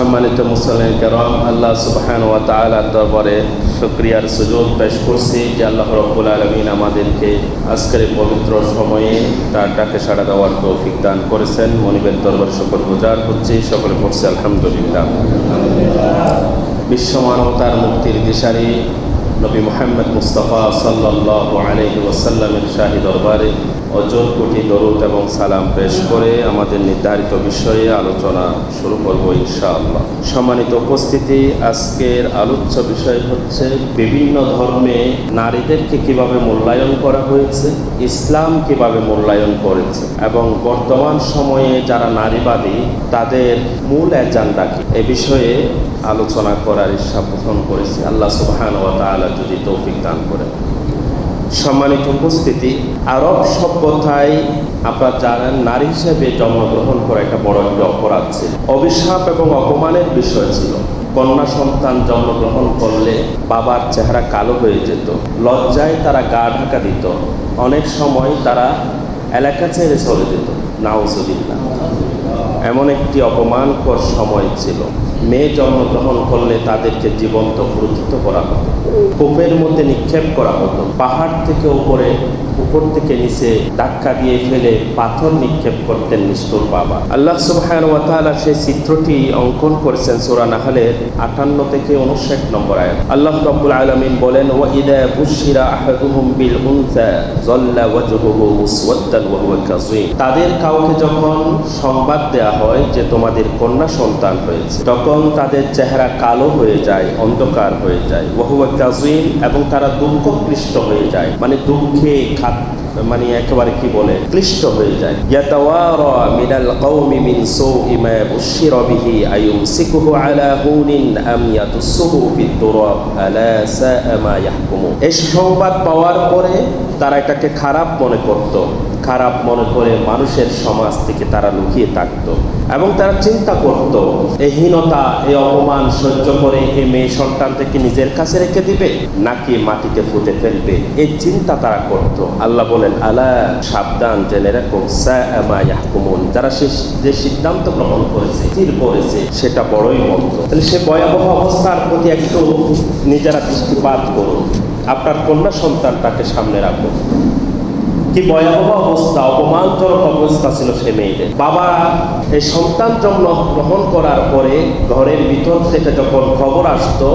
সম্মানিত মুসলিম কেরম, আল্লাহ সুবহান ওয়া তাআলার দরবারে শুকরিয়ার সুযোগ পেশ করছি যে আল্লাহ রব্বুল আলমিন আমাদেরকে আজকের পবিত্র সময়ে তার ডাকে সাড়া দেওয়ার তৌফিক দান করেছেন। মনিবের দরবার সকল গুজার হচ্ছে সকলে পড়ছে আলহামদুলিল্লাহ। বিশ্ব মানবতার মুক্তির দিশারি নবী মোহাম্মদ মুস্তফা সাল্লাহ আলহি ওসাল্লামের শাহী দরবারে অজর কোটি দরুদ এবং সালাম পেশ করে আমাদের নির্ধারিত বিষয়ে আলোচনা শুরু করব ইনশাআল্লাহ। সম্মানিত উপস্থিতি, আজকের আলোচ্য বিষয় হচ্ছে বিভিন্ন ধর্মে নারীদেরকে কীভাবে মূল্যায়ন করা হয়েছে, ইসলাম কীভাবে মূল্যায়ন করেছে এবং বর্তমান সময়ে যারা নারীবাদী, তাদের মূল এজেন্ডা কি? এ বিষয়ে আলোচনা করার ইচ্ছা পোষণ করেছি। আল্লাহ সুবহান ও তাআলা যদি তৌফিক দান করেন। সম্মানিত উপস্থিতি, আরব সভ্যতায় আপনারা জানেন, নারী হিসেবে জন্মগ্রহণ করা একটা বড় একটা অপরাধ ছিল। অভিশাপ এবং অপমানের বিষয় ছিল। কন্যা সন্তান জন্মগ্রহণ করলে বাবার চেহারা কালো হয়ে যেত, লজ্জায় তারা গা ঢাকা দিত। অনেক সময় তারা এলাকা ছেড়ে চলে যেত। নাউজুবিল্লাহ। এমন একটি অপমানকর সময় ছিল। মেয়ে জন্মগ্রহণ করলে তাদেরকে জীবন্ত ক্রুদ্ধ করা হতো। কূপের মধ্যে নিক্ষেপ করা হতো। পাহাড় থেকে উপরে উপর থেকে নিচে ধাক্কা দিয়ে ফেলে পাথর নিক্ষেপ করতেন নিষ্ঠুর বাবা। আল্লাহ সুবহান সেই চিত্রটি অঙ্কন করেছেন সূরা নাহলের 58 থেকে 59 নম্বর আয়াত। আল্লাহ রাব্বুল আলামিন বলেন, ওয়া বুশিরা আহাদুহুম বিল উনসা ওয়াজহুহু ওয়া হুয়া কাযীম। তাদের কাউকে যখন সংবাদ দেয়া হয় যে তোমাদের কন্যা সন্তান হয়েছে, তখন তাদের চেহারা কালো হয়ে যায়, অন্ধকার হয়ে যায়, ওয়া হুয়া কাযীম এবং তারা দুঃখক্লিষ্ট হয়ে যায়। মানে দুঃখে খাত মানে একেবারে কি বলে, ক্লিষ্ট হয়ে যায়। আলা হুনিন আম ইয়াতুসুহু ফিদ তুরাব আলা মা ইয়াহকুমুন। এই সংবাদ পাওয়ার পরে তারা এটাকে খারাপ মনে করত। খারাপ মনে করে মানুষের সমাজ থেকে তারা লুকিয়ে থাকত এবং তারা চিন্তা করত এই হীনতা এই অপমান সহ্য করে এই মেয়ে সন্তানটাকে নিজের কাছে রেখে দিবে নাকি মাটিতে ফুটে ফেলবে? এই চিন্তা তারা করত। আল্লাহ বলেন, আলা সাবধান, জেনে রাখো ইয়াহকুমুন। যারা সে যে সিদ্ধান্ত গ্রহণ করেছে, স্থির করেছে, সেটা বড়ই মন্দ। তাহলে সে ভয়াবহ অবস্থার প্রতি একটু নিজেরা দৃষ্টিপাত করুন। আপনার কন্যা সন্তানটাকে সামনে রাখুন। কি ভয়াবহ অবস্থা, অপমানজনক অবস্থা ছিল সে মেয়েদের। বাবা এই সন্তান জন্ম গ্রহণ করার পরে ঘরের ভিতর থেকে যখন খবর আসতো,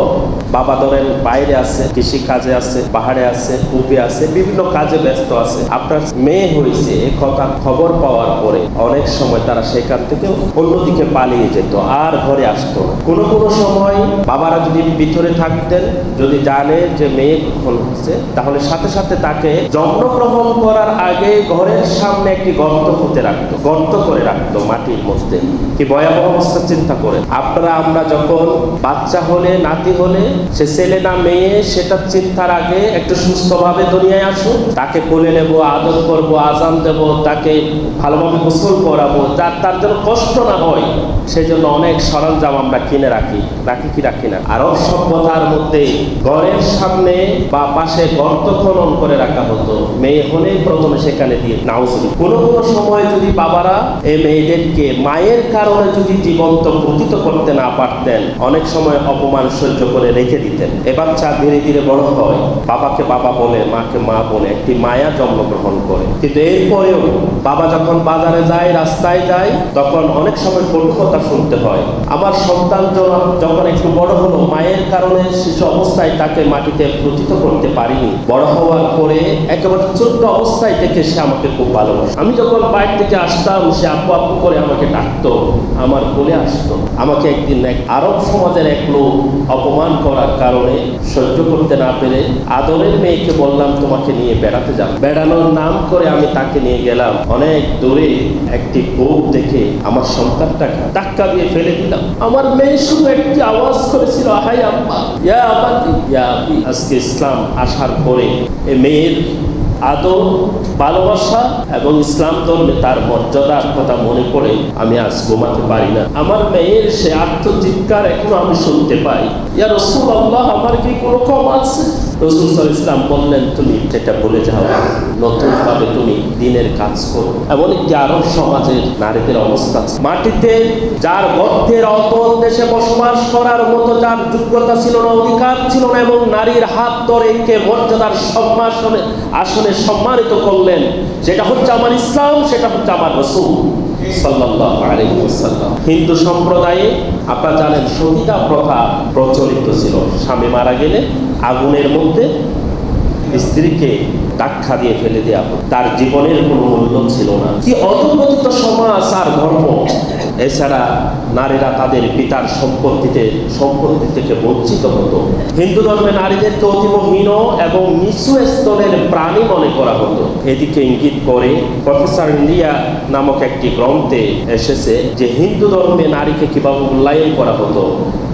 বাবা ধরেন বাইরে আছে কৃষি কাজে আছে, পাহাড়ে আছে, কূপে আছে, বিভিন্ন কাজে ব্যস্ত আছে। আপনার মেয়ে হয়েছে, এ কথা খবর পাওয়ার পরে অনেক সময় তারা সেখান থেকে অন্যদিকে পালিয়ে যেত, আর ঘরে আসতো কোনো কোনো সময় বাবারা যদি ভিতরে থাকতেন, যদি জানে যে মেয়ে গ্রহণ হচ্ছে তাহলে সাথে সাথে তাকে জন্মগ্রহণ করার আগে ঘরের সামনে একটি গর্ত পুঁতে রাখতো, গর্ত করে রাখতো মাটির মধ্যে। কি ভয়াবহ অবস্থা চিন্তা করে আপনারা, আমরা যখন বাচ্চা হলে, নাতি হলে, সে ছেলে না মেয়ে সেটা চিন্তার আগে একটু সুস্থভাবে দুনিয়ায় আসুন। তাকে কোলে নেব, আদর করব, আজান দেব, তাকে ভালোভাবে গোসল করাবো। যার তার জন্য কষ্ট না হয় সেই জন্য অনেক সরঞ্জাম আমরা কিনে রাখি। রাখি কি, রাখি না। আরব সভ্যতার মধ্যে ঘরের সামনে বা পাশে গর্ত খনন করে রাখা হতো। মেয়ে হলে প্রথমে সেখানে দিয়ে কোনো কোনো সময় যদি বাবারা মেয়েদেরকে মায়ের কারণে যদি জীবন্ত প্রতীত করতে না পারতেন, অনেক সময় অপমান সহ্য করে রেখে দিতেন। এ বাচ্চা ধীরে ধীরে বড় হয়। বাবাকে বাবা বলে, মাকে মা বলে, একটি মায়া জন্মগ্রহণ করে। কিন্তু এরপরেও বাবা যখন বাজারে যায়, রাস্তায় যায়, তখন অনেক সময় কটু শুনতে হয়। আমার সন্তান যখন একটু বড় হলো, মায়ের কারণে শিশু অবস্থায় তাকে মাটিতে প্রতীত করতে পারিনি। বড় হওয়ার পরে একেবারে ছোট্ট অবস্থায় থেকে সে আমাকে খুব ভালোবাসে। আমি যখন বাইরে থেকে আসতাম, সে আপু আপু করে আমাকে ডাকতো, আমার কোলে আসতো। আমাকে একদিন এক আরব সমাজের এক লোক অপমান করার কারণে সহ্য করতে না পেরে আদরের মেয়েকে বললাম, তোমাকে নিয়ে বেড়াতে যাব বেড়ানোর নাম করে আমি তাকে নিয়ে গেলাম। অনেক দূরে একটি কূপ দেখে আমার সন্তানটাকে ধাক্কা দিয়ে ফেলে দিলাম। আমার মেয়ে শুধু একটি আওয়াজ করেছিল হাই আম্মা ইয়া আবাদি ইয়া আজকে ইসলাম আসার পরে এ মেয়ের আদর ভালোবাসা এবং ইসলাম ধর্মে তার মর্যাদার কথা মনে করে আমি আজ ঘুমাতে পারি না। আমার মেয়ের সে আত্মচিৎকার এখনও আমি শুনতে পাই। ইয়ার রসুল আল্লাহ আমার কি কোনো কম আছে? রসুল ইসলাম বললেন, তুমি বলে যাও নতুন ভাবে তুমি দিনের কাজ করো। আরব সমাজের নারীদের অবস্থা মাটিতে যার গর্তের অতল দেশে বসবাস করার মতো যার যোগ্যতা ছিল না, অধিকার ছিল না, এবং নারীর হাত ধরে কে মর্যাদার সম্মাসনে, আসনে সম্মানিত করলেন সেটা হচ্ছে আমার ইসলাম, সেটা হচ্ছে আমার রসুল। হিন্দু সম্প্রদায়ে আপনারা জানেন সতীদা প্রথা প্রচলিত ছিল। স্বামী মারা গেলে আগুনের মধ্যে স্ত্রীকে ডাক্ষা দিয়ে ফেলে দেওয়া হতো তার জীবনের কোনো মূল্য ছিল না। কি অধপতিত সমাজ আর ধর্ম। এছাড়া নারীরা তাদের পিতার সম্পত্তিতে, সম্পত্তি থেকে বঞ্চিত হতো। হিন্দু ধর্মে নারীদেরকে অতিমহীন এবং নিচু স্তরের প্রাণী মনে করা হতো। এদিকে ইঙ্গিত করে প্রফেসর ইন্ডিয়া নামক একটি গ্রন্থে এসেছে যে হিন্দু ধর্মে নারীকে কীভাবে মূল্যায়ন করা হতো।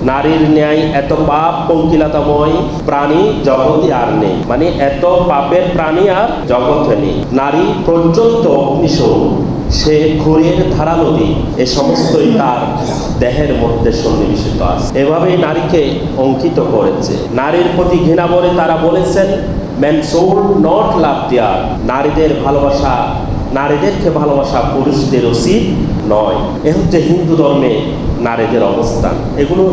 নারীর ন্যায় এত পাপ পঙ্কিলতাময় প্রাণী জগতে আর নেই। মানে এত পাপের প্রাণী আর জগতে নেই। নারী পর্যন্ত অগ্নিশোক সে ঘুরের ধারালো দিক এ সমস্তই তার দেহের মধ্যে সন্নিবেশিত আছে। এভাবেই নারীকে অঙ্কিত করেছে। নারীর প্রতি ঘৃণা বলে তারা বলেছেন man shall not love their নারীদের ভালোবাসা, নারীদেরকে ভালোবাসা পুরুষদের উচিত নয়। এ হচ্ছে হিন্দু ধর্মে নারীদের অবস্থান এগুলো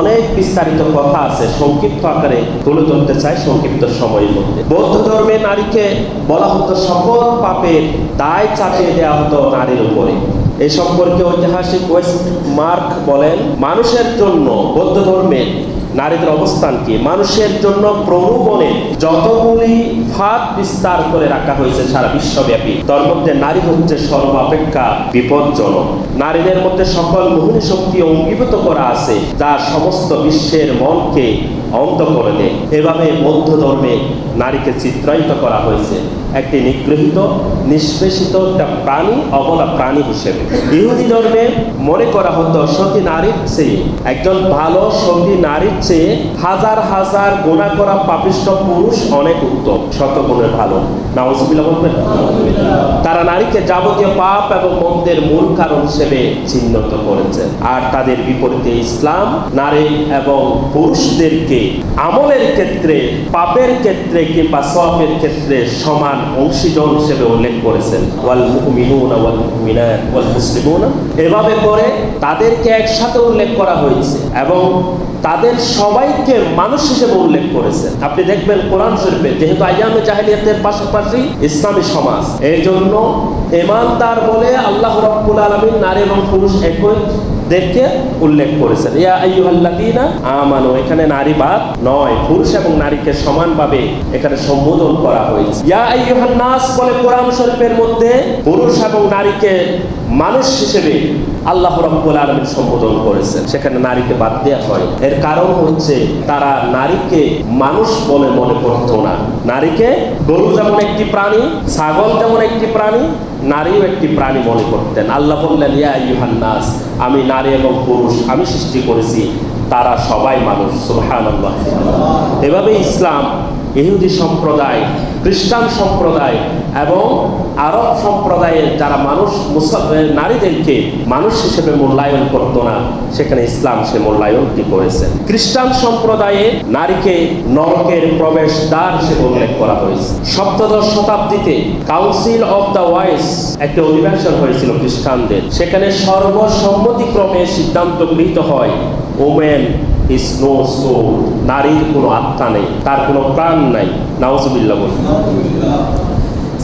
অনেক বিস্তারিত কথা আছে, সংক্ষিপ্ত আকারে তুলে ধরতে চাই, সংক্ষিপ্ত সময়ের মধ্যে। বৌদ্ধ ধর্মে নারীকে বলা হতো সকল পাপের দায় চাপিয়ে দেওয়া হতো নারীর উপরে। এ সম্পর্কে ঐতিহাসিক ওয়েস্ট মার্ক বলেন, মানুষের জন্য বৌদ্ধ ধর্মের নারীদের অবস্থান কি? মানুষের জন্য প্রভুবনে যতগুলি ফাঁদ বিস্তার করে রাখা হয়েছে সারা বিশ্বব্যাপী, তার মধ্যে নারী হচ্ছে সর্বাপেক্ষা বিপজ্জনক। নারীদের মধ্যে সকল মোহিনী শক্তি অঙ্গীভূত করা আছে, যা সমস্ত বিশ্বের মনকে অন্ধ করে দেয়। এভাবে বৌদ্ধ ধর্মে নারীকে চিত্রায়িত করা হয়েছে। একটি নিগৃহীত, নিষ্পেষিত একটা প্রাণী, অবলা প্রাণী হিসেবে। ইহুদি ধর্মে মনে করা হতো, সতী নারীর চেয়ে, একজন ভালো সতী নারীর চেয়ে হাজার হাজার গোনা করা পাপিষ্ট পুরুষ অনেক উত্তম শত গুণে ভালো। তারা নারীকে যাবতীয় পাপ এবং মন্দের মূল কারণ হিসেবে চিহ্নিত করেছে। আর তাদের বিপরীতে ইসলাম, নারী এবং পুরুষদেরকে আমলের ক্ষেত্রে, পাপের ক্ষেত্রে কিংবা সবের ক্ষেত্রে সমান অংশীজন হিসেবে উল্লেখ করেছেন। এভাবে করে তাদেরকে একসাথে উল্লেখ করা হয়েছে এবং তাদের সবাইকে মানুষ হিসেবে উল্লেখ করেছেন। আপনি দেখবেন কোরআন শরীফে, যেহেতু আইয়ামে জাহেলিয়াতের পাশাপাশি ইসলামী সমাজ এই জন্য ইমানদার বলে আল্লাহ রাব্বুল আলামিন নারী এবং পুরুষ একই দেখে উল্লেখ করেছেন। ইয়া আইয়ুহাল্লাযীনা আমানু, এখানে নারীবাদ নয়, পুরুষ এবং নারীকে সমানভাবে এখানে সম্বোধন করা হয়েছে। ইয়া আইয়ুহান নাস বলে কোরআন শরীফের মধ্যে পুরুষ এবং নারীকে মানুষ হিসেবে আল্লাহ রাব্বুল আলামিন সম্বোধন করেছেন। সেখানে নারীকে বাদ দেওয়া হয়। এর কারণ হচ্ছে তারা নারীকে মানুষ বলে মনে করতো না। নারীকে গরু যেমন একটি প্রাণী, ছাগল যেমন একটি প্রাণী, নারীও একটি প্রাণী মনে করতেন। আল্লাহ বললেন, ইয়া ইউহান নাস, আমি নারী এবং পুরুষ, আমি সৃষ্টি করেছি, তারা সবাই মানুষ। সুবহানাল্লাহ। এভাবে ইসলাম, ইহুদি সম্প্রদায় খ্রিস্টান সম্প্রদায় এবং আরব সম্প্রদায়ের যারা মানুষ নারীদেরকে মানুষ হিসেবে মূল্যায়ন করতো না, সেখানে ইসলাম সে মূল্যায়নটি করেছে। খ্রিস্টান সম্প্রদায়ে নারীকে নরকের প্রবেশ দ্বার হিসেবে উল্লেখ করা হয়েছে। সপ্তদশ শতাব্দীতে কাউন্সিল অফ দ্য ওয়াইস একটি অধিবেশন হয়েছিল খ্রিস্টানদের। সেখানে সর্বসম্মতিক্রমে সিদ্ধান্ত গৃহীত হয় ওমেন ইস নো নারীর কোনো আত্মা নেই। তার কোনো প্রাণ নাই। নাওজবিল্লা বলি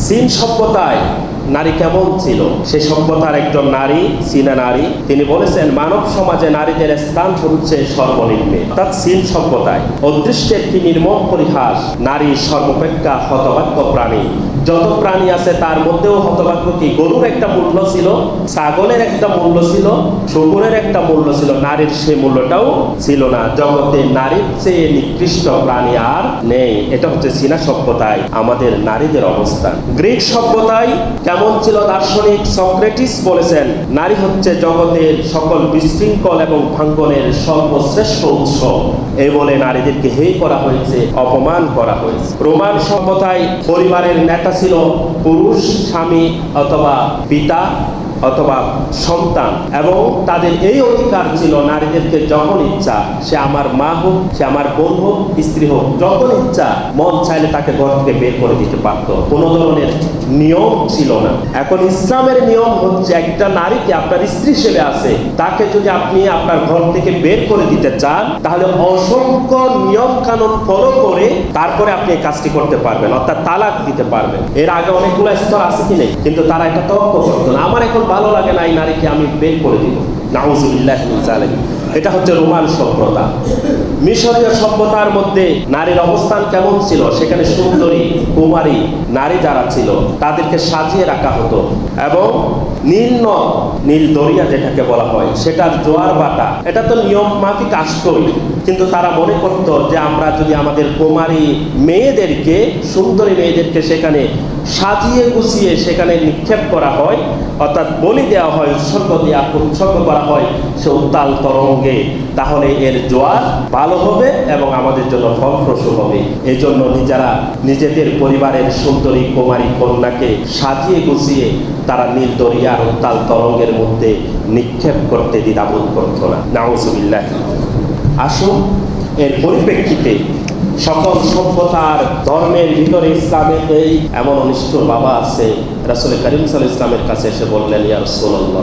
চীন সভ্যতায় নারী কেমন ছিল? সে সভ্যতার একজন নারী, চীনা নারী, তিনি বলেছেন, মানব সমাজে নারীদের স্থান হচ্ছে সর্বনিম্নে। অর্থাৎ চীন সভ্যতায় অদৃষ্টের কি নির্মম পরিহাস, নারী সর্বপেক্ষা হতভাগ্য প্রাণী। যত প্রাণী আছে, তার মধ্যেও হতভাগ্য কি? গরুর একটা মূল্য ছিল, ছাগলের একটা মূল্য ছিল, শুকুরের একটা মূল্য ছিল, নারীর সে মূল্যটাও ছিল না। জগতে নারীর চেয়ে নিকৃষ্ট প্রাণী আর নেই। এটা হচ্ছে চীনা সভ্যতায় আমাদের নারীদের অবস্থান। গ্রিক সভ্যতায় কেমন ছিল দার্শনিক সক্রেটিস বলেছেন, নারী হচ্ছে জগতের সকল বিশৃঙ্খল এবং ভাঙ্গনের সর্বশ্রেষ্ঠ উৎস। এই বলে নারীদেরকে হেয় করা হয়েছে, অপমান করা হয়েছে। রোমান সভ্যতায় পরিবারের নেতা ছিল পুরুষ, স্বামী অথবা পিতা অথবা সন্তান এবং তাদের এই অধিকার ছিল নারীদেরকে যখন ইচ্ছা সে আমার মা হোক, সে আমার বোন হোক, স্ত্রী হোক, যখন ইচ্ছা মন চাইলে তাকে ঘর থেকে বের করে দিতে পারত। কোনো ধরনের নিয়ম ছিল না। এখন ইসলামের নিয়ম হচ্ছে একটা নারীকে আপনার স্ত্রী হিসেবে আছে, তাকে যদি আপনি আপনার ঘর থেকে বের করে দিতে চান, তাহলে অসংখ্য নিয়ম কানুন ফলো করে তারপরে আপনি এই কাজটি করতে পারবেন, অর্থাৎ তালাক দিতে পারবেন। এর আগে অনেকগুলো স্তর আছে কি নেই, কিন্তু তারা এটা তর্ক করতো না। আমার এখন ভালো লাগে না এই নারীকে আমি বের করে দিব। নাউজুবিল্লাহ এটা হচ্ছে রোমান সভ্যতা মিশরীয় সভ্যতার মধ্যে নারীর অবস্থান কেমন ছিল? সেখানে সুন্দরী, কুমারী নারী যারা ছিল, তাদেরকে সাজিয়ে রাখা হতো। এবং নীল নদ, নীল দরিয়া যেটাকে বলা হয়, সেটার জোয়ার বাটা, এটা তো নিয়ম মাফিক আসতই কিন্তু তারা মনে করত যে আমরা যদি আমাদের কুমারী মেয়েদেরকে, সুন্দরী মেয়েদেরকে সেখানে সাজিয়ে গুছিয়ে সেখানে নিক্ষেপ করা হয়, অর্থাৎ বলি দেওয়া হয়, উৎসর্গ দেওয়া উৎসর্গ করা হয় সে উত্তাল তরঙ্গে, তাহলে এর জোয়ার ভালো হবে এবং আমাদের জন্য ফলপ্রসূ হবে। এই জন্য নিজেরা নিজেদের পরিবারের সুন্দরী কুমারী কন্যাকে সাজিয়ে গুছিয়ে তারা নীল দরিয়ার উত্তাল তরঙ্গের মধ্যে নিক্ষেপ করতে দ্বিধাবোধ করত না। নাউজুবিল্লাহ। আসুন, এর পরিপ্রেক্ষিতে সকল সভ্যতার ধর্মের ভিতরে ইসলামের এই এমন অনিষ্ট বাবা আছে, রাসুল করিম সাল ইসলামের কাছে এসে বললেন ইয়ার রাসূলুল্লাহ।